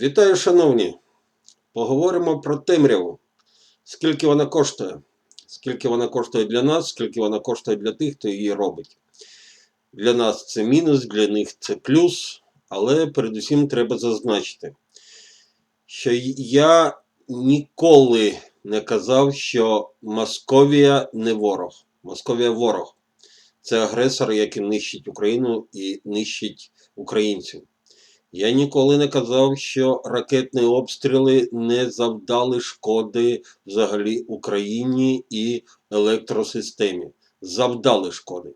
Вітаю, шановні! Поговоримо про темряву. Скільки вона коштує? Скільки вона коштує для нас, скільки вона коштує для тих, хто її робить. Для нас це мінус, для них це плюс, але передусім треба зазначити, що я ніколи не казав, що Московія не ворог. Московія ворог. Це агресор, який нищить Україну і нищить українців. Я ніколи не казав, що ракетні обстріли не завдали шкоди взагалі Україні і електросистемі. Завдали шкоди.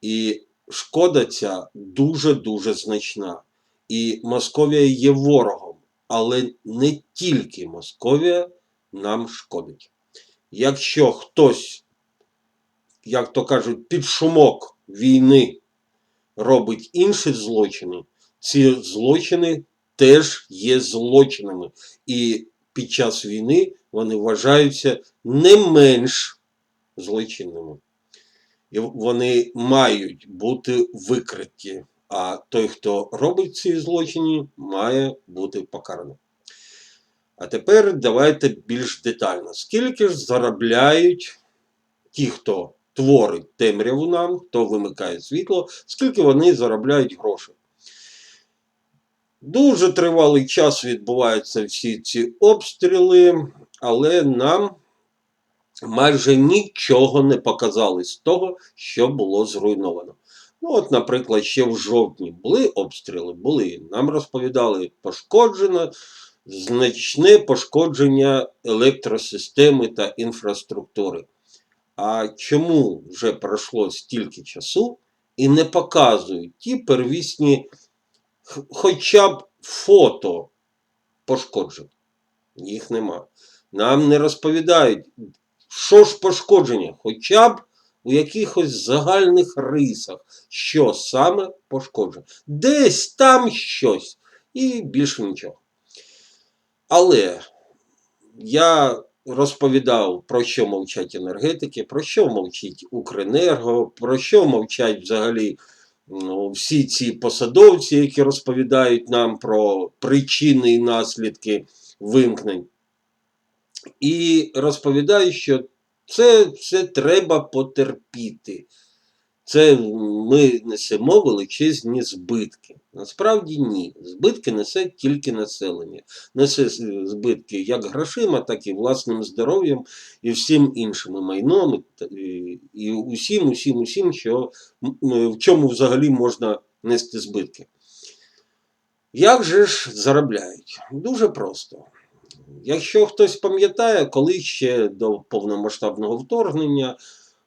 І шкода ця дуже-дуже значна. І Московія є ворогом, але не тільки Московія нам шкодить. Якщо хтось, як то кажуть, під шумок війни робить інші злочини, ці злочини теж є злочинами. І під час війни вони вважаються не менш злочинними. І вони мають бути викриті. А той, хто робить ці злочини, має бути покараний. А тепер давайте більш детально. Скільки ж заробляють ті, хто творить темряву нам, хто вимикає світло, скільки вони заробляють грошей? Дуже тривалий час відбуваються всі ці обстріли, але нам майже нічого не показали з того, що було зруйновано. Ну, от, наприклад, ще в жовтні були обстріли, були. Нам розповідали, пошкоджено значне пошкодження електросистеми та інфраструктури. А чому вже пройшло стільки часу і не показують ті первісні хоча б фото пошкоджень. Їх нема. Нам не розповідають, що ж пошкодження, хоча б у якихось загальних рисах, що саме пошкоджено. Десь там щось і більше нічого. Але я розповідав, про що мовчать енергетики, про що мовчить Укренерго, про що мовчать взагалі ну, всі ці посадовці, які розповідають нам про причини і наслідки вимкнень. І розповідають, що це все треба потерпіти. Це ми несемо величезні збитки. Насправді ні. Збитки несе тільки населення. Несе збитки як грошима, так і власним здоров'ям, і всім іншим майном, і усім, усім, усім, що, в чому взагалі можна нести збитки. Як же ж заробляють? Дуже просто. Якщо хтось пам'ятає, коли ще до повномасштабного вторгнення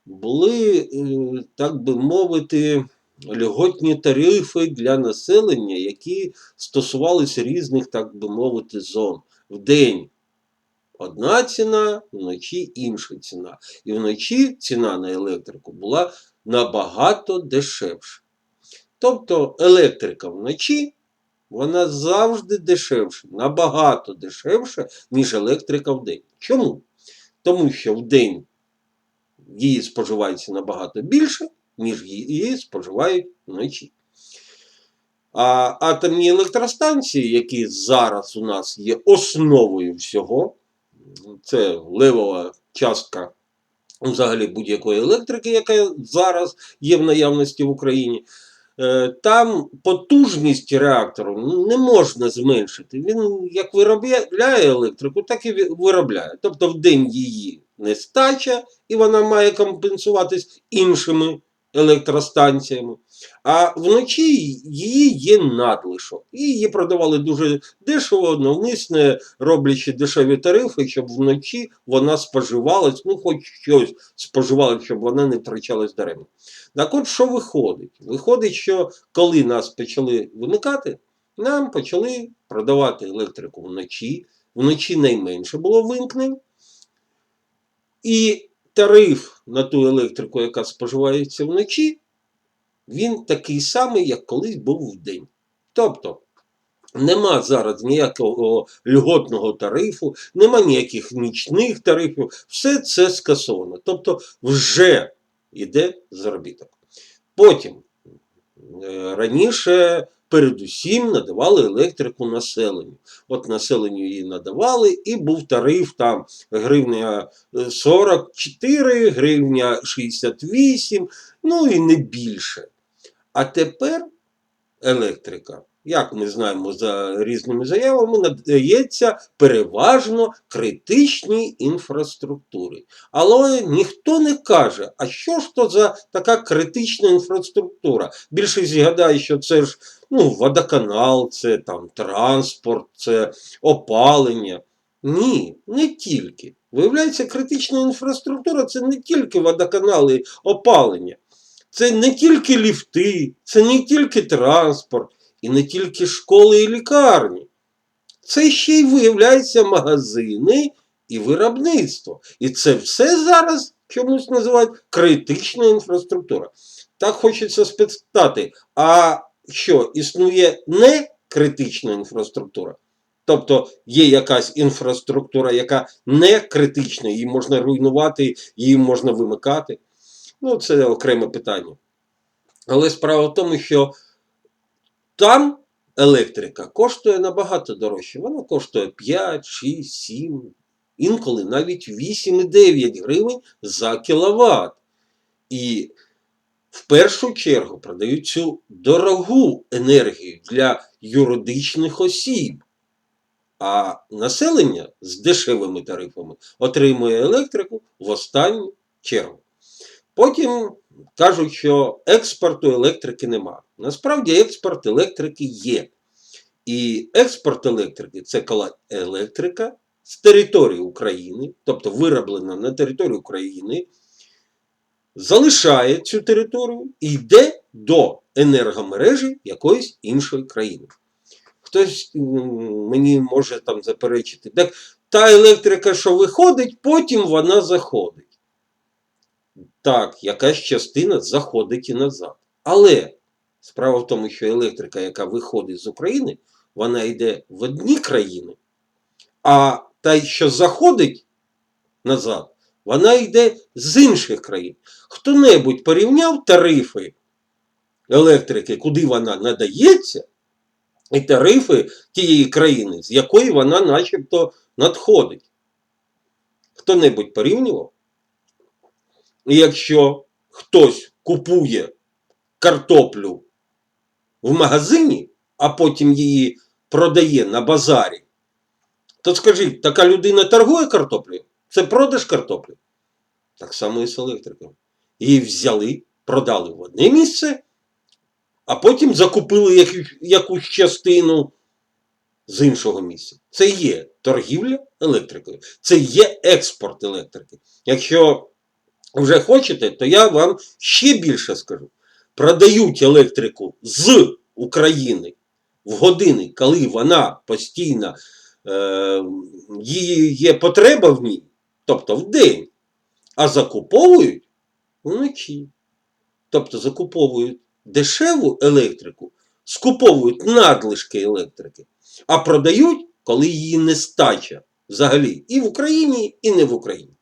були, е, так би мовити, льготні тарифи для населення, які стосувалися різних, так би мовити, зон. В день одна ціна, вночі інша ціна. І вночі ціна на електрику була набагато дешевша. Тобто електрика вночі вона завжди дешевша, набагато дешевша, ніж електрика в день. Чому? Тому що в день її споживається набагато більше, ніж її споживають вночі. А атомні електростанції, які зараз у нас є основою всього, це левова частка взагалі будь-якої електрики, яка зараз є в наявності в Україні. Е, Там потужність реактору не можна зменшити. Він як виробляє електрику, так і виробляє. Тобто в день її нестача, і вона має компенсуватись іншими електростанціями. А вночі її є надлишок. І її продавали дуже дешево, навмисне роблячи дешеві тарифи, щоб вночі вона споживалась, ну хоч щось споживалась, щоб вона не втрачалась даремно. Так от що виходить? Виходить, що коли нас почали вимикати, нам почали продавати електрику вночі. Вночі найменше було вимкнень. І тариф на ту електрику, яка споживається вночі, він такий самий, як колись був вдень. Тобто, нема зараз ніякого льготного тарифу, нема ніяких нічних тарифів, все це скасовано. Тобто, вже йде заробіток. Потім, е, раніше передусім надавали електрику населенню. От населенню її надавали, і був тариф там гривня е, 44, гривня 68, ну і не більше. А тепер електрика, як ми знаємо за різними заявами, надається переважно критичній інфраструктурі. Але ніхто не каже, а що ж то за така критична інфраструктура? Більшість згадає, що це ж ну, водоканал, це там транспорт, це опалення. Ні, не тільки. Виявляється, критична інфраструктура це не тільки водоканали, опалення. Це не тільки ліфти, це не тільки транспорт, і не тільки школи і лікарні. Це ще й виявляється магазини і виробництво. І це все зараз чомусь називають критична інфраструктура. Так хочеться спитати, а що існує не критична інфраструктура? Тобто є якась інфраструктура, яка не критична, її можна руйнувати, її можна вимикати. Ну, це окреме питання. Але справа в тому, що там електрика коштує набагато дорожче. Вона коштує 5, 6, 7, інколи навіть 8,9 гривень за кіловат. І в першу чергу продають цю дорогу енергію для юридичних осіб. А населення з дешевими тарифами отримує електрику в останню чергу. Потім кажуть, що експорту електрики нема. Насправді експорт електрики є. І експорт електрики це коли електрика з території України, тобто вироблена на території України, залишає цю територію і йде до енергомережі якоїсь іншої країни. Хтось мені може там заперечити, так та електрика, що виходить, потім вона заходить. Так, якась частина заходить і назад. Але справа в тому, що електрика, яка виходить з України, вона йде в одні країни, а та, що заходить назад, вона йде з інших країн. Хто-небудь порівняв тарифи електрики, куди вона надається, і тарифи тієї країни, з якої вона начебто надходить. Хто-небудь порівнював? Якщо хтось купує картоплю в магазині, а потім її продає на базарі, то скажіть, така людина торгує картоплею? Це продаж картоплі? Так само і з електрикою. Її взяли, продали в одне місце, а потім закупили якусь частину з іншого місця. Це є торгівля електрикою, це є експорт електрики. Якщо вже хочете, то я вам ще більше скажу. Продають електрику з України в години, коли вона постійно е, її є потреба в ній, тобто в день, а закуповують вночі. Тобто закуповують дешеву електрику, скуповують надлишки електрики, а продають, коли її нестача взагалі і в Україні, і не в Україні.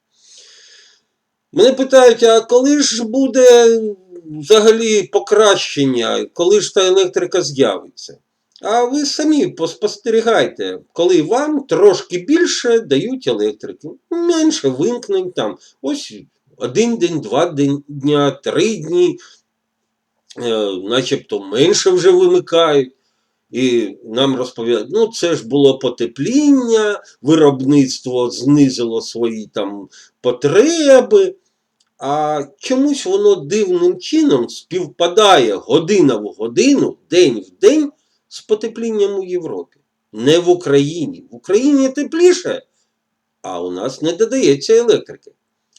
Мене питають, а коли ж буде взагалі покращення, коли ж та електрика з'явиться? А ви самі поспостерігайте, коли вам трошки більше дають електрики, менше вимкнень там, ось один день, два дня, три дні, е, начебто менше вже вимикають. І нам розповідають, ну це ж було потепління, виробництво знизило свої там потреби. А чомусь воно дивним чином співпадає година в годину, день в день з потеплінням у Європі. Не в Україні. В Україні тепліше, а у нас не додається електрики.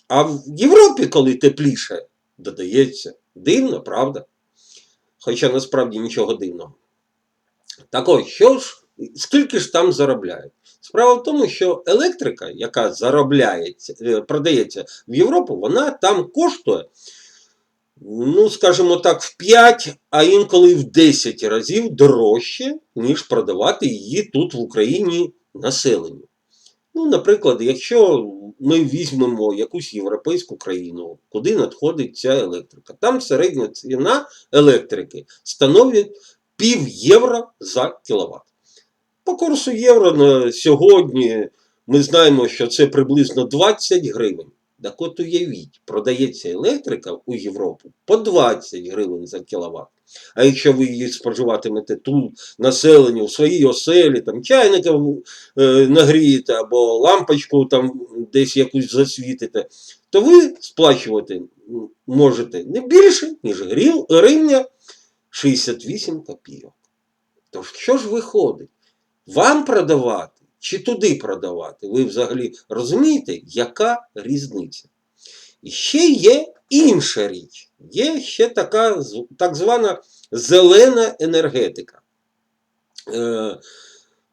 А в Європі, коли тепліше, додається. Дивно, правда? Хоча насправді нічого дивного. Так ось, що ж, скільки ж там заробляють? Справа в тому, що електрика, яка заробляється, е, продається в Європу, вона там коштує, ну, скажімо так, в 5, а інколи в 10 разів дорожче, ніж продавати її тут в Україні населенню. Ну, наприклад, якщо ми візьмемо якусь європейську країну, куди надходить ця електрика, там середня ціна електрики становить пів євро за кіловат. По курсу євро на сьогодні ми знаємо, що це приблизно 20 гривень. Так от уявіть, продається електрика у Європу по 20 гривень за кіловат. А якщо ви її споживатимете тут, населенню, в своїй оселі, там чайника е, нагрієте або лампочку там десь якусь засвітите, то ви сплачувати можете не більше, ніж гривня 68 копійок. То що ж виходить? Вам продавати чи туди продавати? Ви взагалі розумієте, яка різниця? І ще є інша річ. Є ще така так звана зелена енергетика. Е,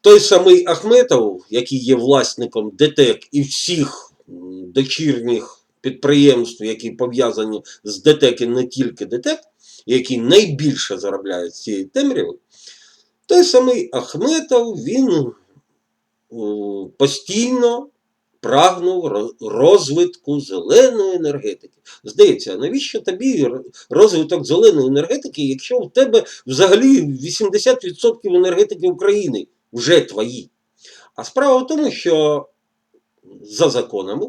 той самий Ахметов, який є власником ДТЕК і всіх дочірніх підприємств, які пов'язані з ДТЕК і не тільки ДТЕК, які найбільше заробляють з цієї темряви, той самий Ахметов, він е, постійно прагнув розвитку зеленої енергетики. Здається, навіщо тобі розвиток зеленої енергетики, якщо в тебе взагалі 80% енергетики України вже твої? А справа в тому, що за законами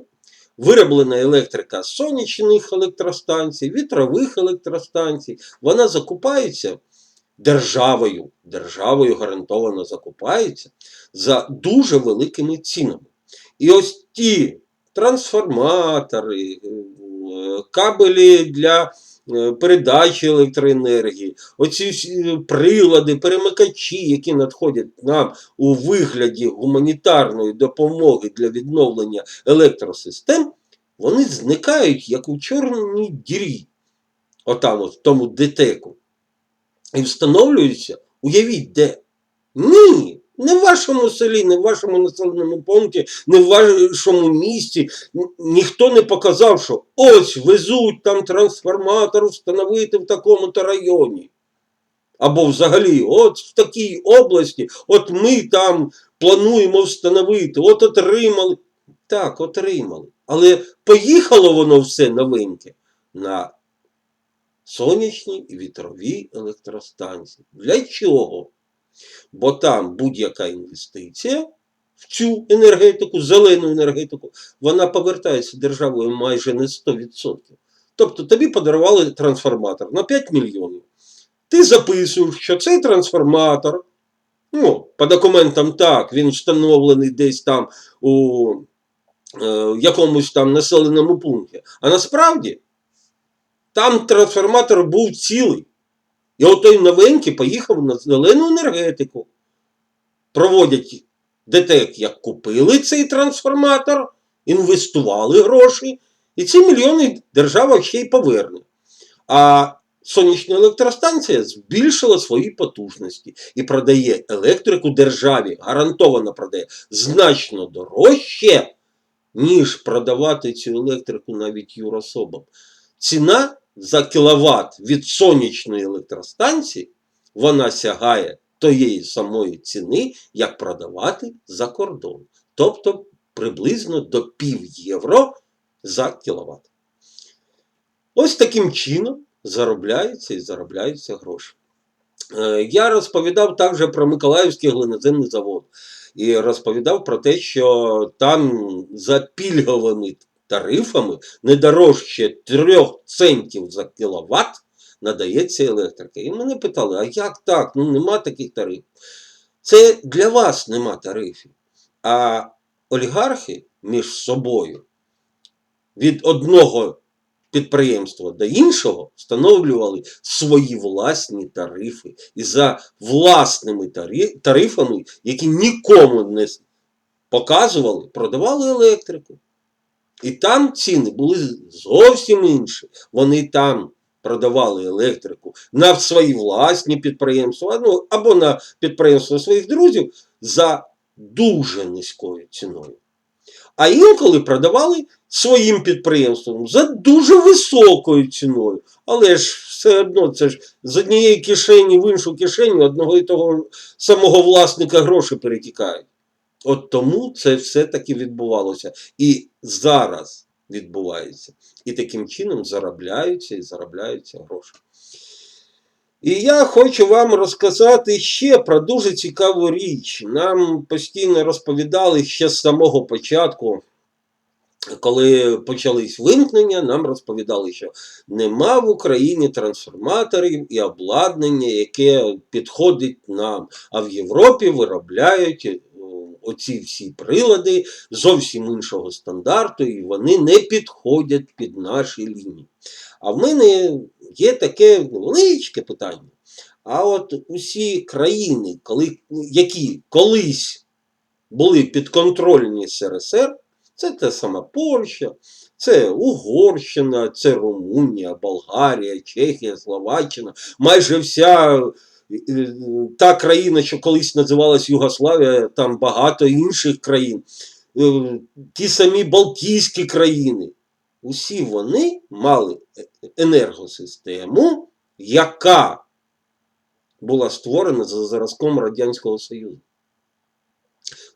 вироблена електрика сонячних електростанцій, вітрових електростанцій, вона закупається державою, державою гарантовано закупається за дуже великими цінами. І ось ті трансформатори, е, кабелі для е, передачі електроенергії, оці прилади, перемикачі, які надходять нам у вигляді гуманітарної допомоги для відновлення електросистем, вони зникають як у чорній дірі, отам от, в тому детеку. І встановлюються, уявіть, де? Ні, не в вашому селі, не в вашому населеному пункті, не в вашому місті. Ніхто не показав, що ось везуть там трансформатор встановити в такому-то районі. Або взагалі, от в такій області, от ми там плануємо встановити, от отримали. Так, отримали. Але поїхало воно все новеньке на сонячні і вітрові електростанції. Для чого? Бо там будь-яка інвестиція в цю енергетику, зелену енергетику, вона повертається державою майже не 100%. Тобто тобі подарували трансформатор на 5 мільйонів. Ти записуєш, що цей трансформатор, ну, по документам так, він встановлений десь там у е, якомусь там населеному пункті. А насправді там трансформатор був цілий. І от той новенький поїхав на зелену енергетику. Проводять ДТЕК, як купили цей трансформатор, інвестували гроші, і ці мільйони держава ще й поверне. А сонячна електростанція збільшила свої потужності і продає електрику державі, гарантовано продає значно дорожче, ніж продавати цю електрику навіть юрособам. Ціна за кіловат від сонячної електростанції вона сягає тієї самої ціни, як продавати за кордон. Тобто приблизно до пів євро за кіловат. Ось таким чином заробляються і заробляються гроші. Е, Я розповідав також про Миколаївський глиноземний завод і розповідав про те, що там за пільговими тарифами не дорожче 3 центів за кіловат надається електрика. І мене питали, а як так? Ну нема таких тарифів. Це для вас нема тарифів. А олігархи між собою від одного підприємства до іншого встановлювали свої власні тарифи. І за власними тарифами, які нікому не показували, продавали електрику. І там ціни були зовсім інші. Вони там продавали електрику на свої власні підприємства, ну, або на підприємства своїх друзів за дуже низькою ціною. А інколи продавали своїм підприємствам за дуже високою ціною. Але ж все одно це ж з однієї кишені в іншу кишеню одного і того самого власника гроші перетікають. От тому це все-таки відбувалося. І зараз відбувається. І таким чином заробляються і заробляються гроші. І я хочу вам розказати ще про дуже цікаву річ. Нам постійно розповідали ще з самого початку, коли почались вимкнення, нам розповідали, що нема в Україні трансформаторів і обладнання, яке підходить нам. А в Європі виробляють оці всі прилади зовсім іншого стандарту, і вони не підходять під наші лінії. А в мене є таке невеличке питання. А от усі країни, коли, які колись були підконтрольні СРСР, це те саме Польща, це Угорщина, це Румунія, Болгарія, Чехія, Словаччина, майже вся та країна, що колись називалась Югославія, там багато інших країн, е, ті самі Балтійські країни. Усі вони мали е, енергосистему, яка була створена за зразком Радянського Союзу.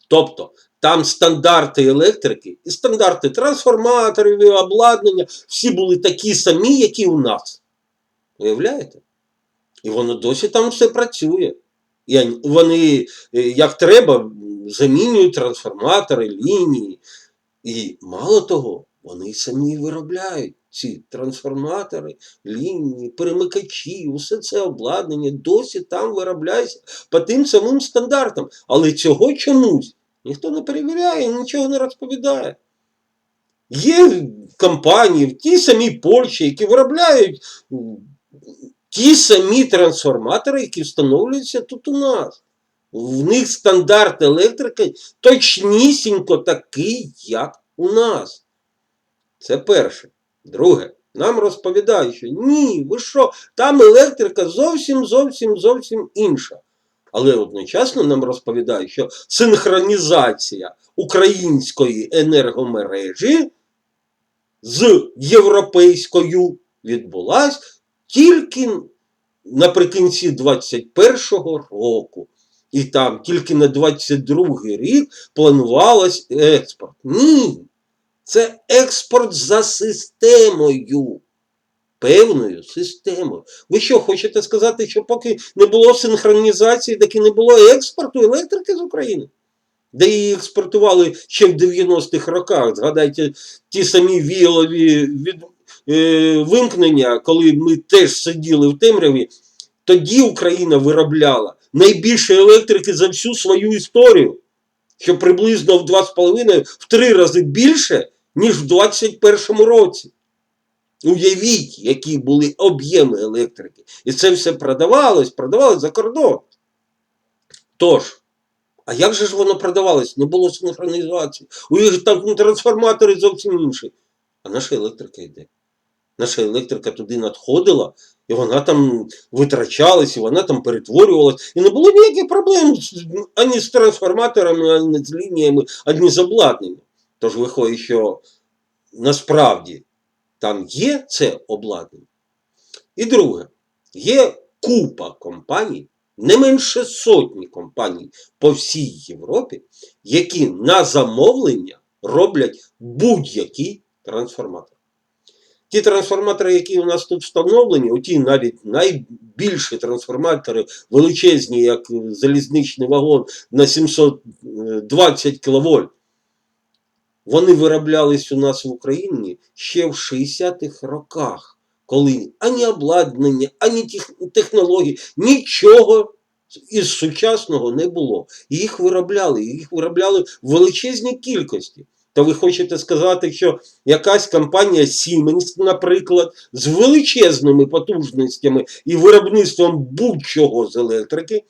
Тобто там стандарти електрики і стандарти трансформаторів і обладнання всі були такі самі, які у нас. Уявляєте? І воно досі там все працює. І вони, е, як треба, замінюють трансформатори, лінії. І мало того, вони самі виробляють ці трансформатори, лінії, перемикачі, усе це обладнання досі там виробляється по тим самим стандартам. Але цього чомусь ніхто не перевіряє, нічого не розповідає. Є компанії в тій самій Польщі, які виробляють ті самі трансформатори, які встановлюються тут у нас. В них стандарт електрики точнісінько такий, як у нас. Це перше. Друге, нам розповідають, що ні, ви що, там електрика зовсім зовсім зовсім інша. Але одночасно нам розповідають, що синхронізація української енергомережі з європейською відбулась тільки наприкінці 21-го року. І там тільки на 22-й рік планувалось експорт. Ні. Це експорт за системою. Певною системою. Ви що, хочете сказати, що поки не було синхронізації, так і не було експорту електрики з України? Де її експортували ще в 90-х роках. Згадайте ті самі віялові від, вимкнення, коли ми теж сиділи в темряві, тоді Україна виробляла найбільше електрики за всю свою історію, що приблизно в 2,5 в 3 рази більше, ніж в 2021 році. Уявіть, які були об'єми електрики. І це все продавалось, продавалось за кордон. Тож, а як же ж воно продавалось? Не було синхронізації. У них там трансформатори зовсім інші. А наша електрика йде. Наша електрика туди надходила, і вона там витрачалась, і вона там перетворювалась. І не було ніяких проблем ані з трансформаторами, ані з лініями, ані з обладнанням. Тож виходить, що насправді там є це обладнання. І друге, є купа компаній, не менше сотні компаній по всій Європі, які на замовлення роблять будь-який трансформатор. Ті трансформатори, які у нас тут встановлені, ті навіть найбільші трансформатори, величезні, як залізничний вагон на 720 кВт, вони вироблялись у нас в Україні ще в 60-х роках, коли ані обладнання, ані технології, нічого із сучасного не було. Їх виробляли, їх виробляли в величезній кількості. То ви хочете сказати, що якась компанія Siemens, наприклад, з величезними потужностями і виробництвом будь-чого з електрики,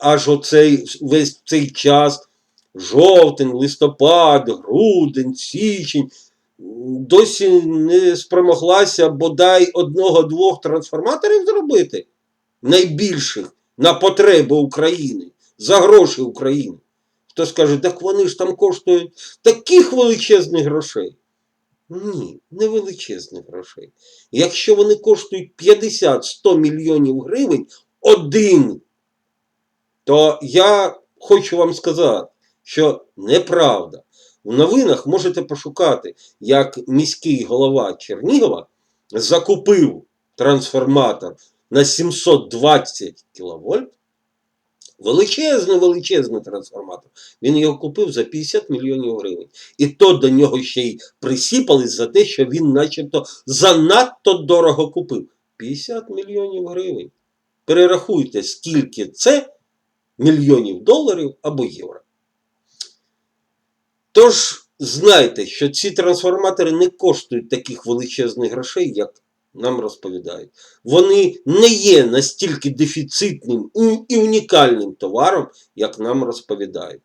аж оцей весь цей час жовтень, листопад, грудень, січень, досі не спромоглася бодай одного-двох трансформаторів зробити найбільших на потреби України, за гроші України. Хто скаже, так вони ж там коштують таких величезних грошей. Ні, не величезних грошей. Якщо вони коштують 50-100 мільйонів гривень один, то я хочу вам сказати, що неправда. В новинах можете пошукати, як міський голова Чернігова закупив трансформатор на 720 кВт. Величезний, величезний трансформатор. Він його купив за 50 мільйонів гривень. І то до нього ще й присіпались за те, що він начебто занадто дорого купив. 50 мільйонів гривень. Перерахуйте, скільки це мільйонів доларів або євро. Тож знайте, що ці трансформатори не коштують таких величезних грошей, як нам розповідають. Вони не є настільки дефіцитним і- унікальним товаром, як нам розповідають.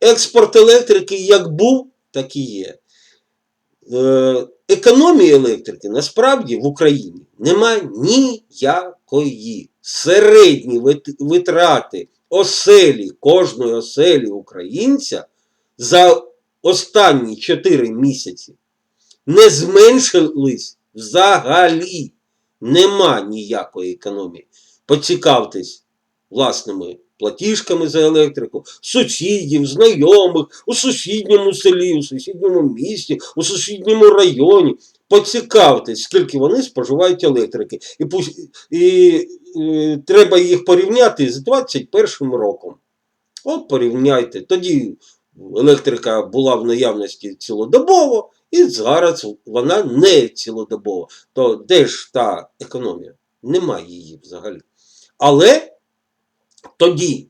Експорт електрики як був, так і є. Е, економії електрики насправді в Україні немає ніякої. Середні витрати оселі, кожної оселі українця за останні 4 місяці не зменшились взагалі. Нема ніякої економії. Поцікавтесь власними платіжками за електрику, сусідів, знайомих, у сусідньому селі, у сусідньому місті, у сусідньому районі. Поцікавтесь, скільки вони споживають електрики. І, пусть- і, е, треба їх порівняти з 21 роком. От порівняйте. Тоді електрика була в наявності цілодобово, і зараз вона не цілодобова. То де ж та економія? Немає її взагалі. Але тоді,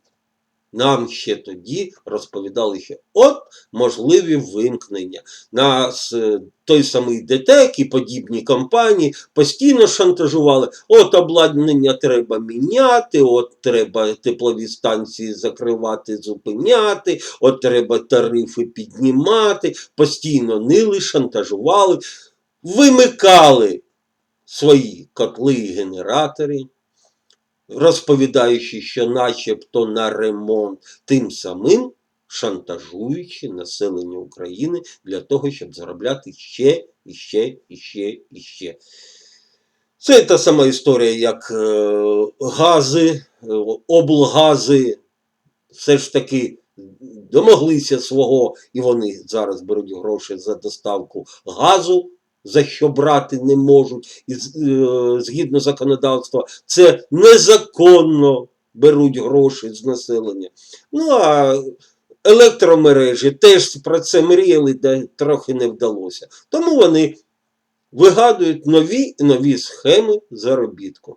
нам ще тоді розповідали, що от можливі вимкнення. Нас е, той самий ДТЕК і подібні компанії постійно шантажували. От обладнання треба міняти, от треба теплові станції закривати, зупиняти, от треба тарифи піднімати. Постійно нили, шантажували, вимикали свої котли і генератори розповідаючи, що начебто на ремонт, тим самим шантажуючи населення України для того, щоб заробляти ще і ще і ще і ще. Це та сама історія, як е, гази, е, облгази все ж таки домоглися свого, і вони зараз беруть гроші за доставку газу, за що брати не можуть, е, згідно законодавства, це незаконно беруть гроші з населення. Ну а електромережі теж про це мріяли, де трохи не вдалося. Тому вони вигадують нові нові схеми заробітку.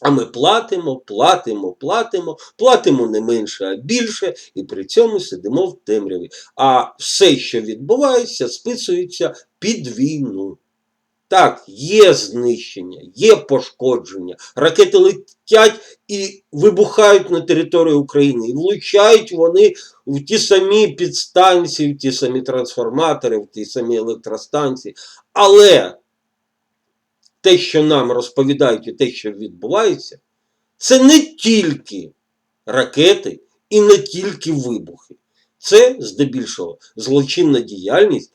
А ми платимо, платимо, платимо, платимо не менше, а більше, і при цьому сидимо в темряві. А все, що відбувається, списується під війну. Так, є знищення, є пошкодження. Ракети летять і вибухають на території України. І влучають вони в ті самі підстанції, в ті самі трансформатори, в ті самі електростанції. Але те, що нам розповідають, і те, що відбувається, це не тільки ракети і не тільки вибухи. Це здебільшого злочинна діяльність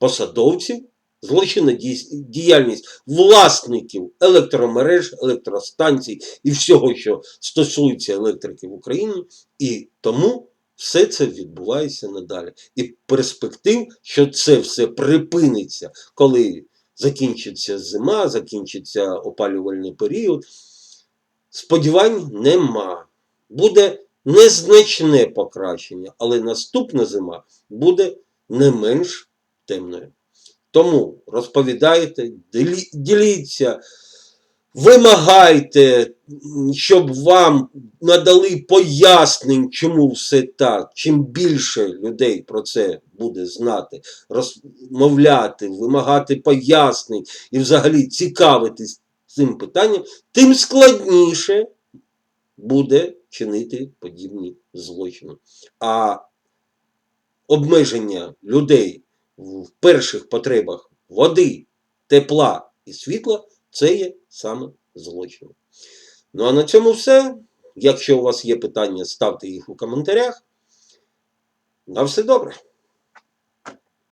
посадовців, злочинна діяльність власників електромереж, електростанцій і всього, що стосується електрики в Україні. І тому все це відбувається надалі. І перспектив, що це все припиниться, коли закінчиться зима, закінчиться опалювальний період. Сподівань нема. Буде незначне покращення, але наступна зима буде не менш темною. Тому розповідайте, діліться, вимагайте, щоб вам надали пояснень, чому все так. Чим більше людей про це буде знати, розмовляти, вимагати пояснень і взагалі цікавитись цим питанням, тим складніше буде чинити подібні злочини. А обмеження людей в перших потребах води, тепла і світла це є саме злочин. Ну а на цьому все. Якщо у вас є питання, ставте їх у коментарях. На все добре.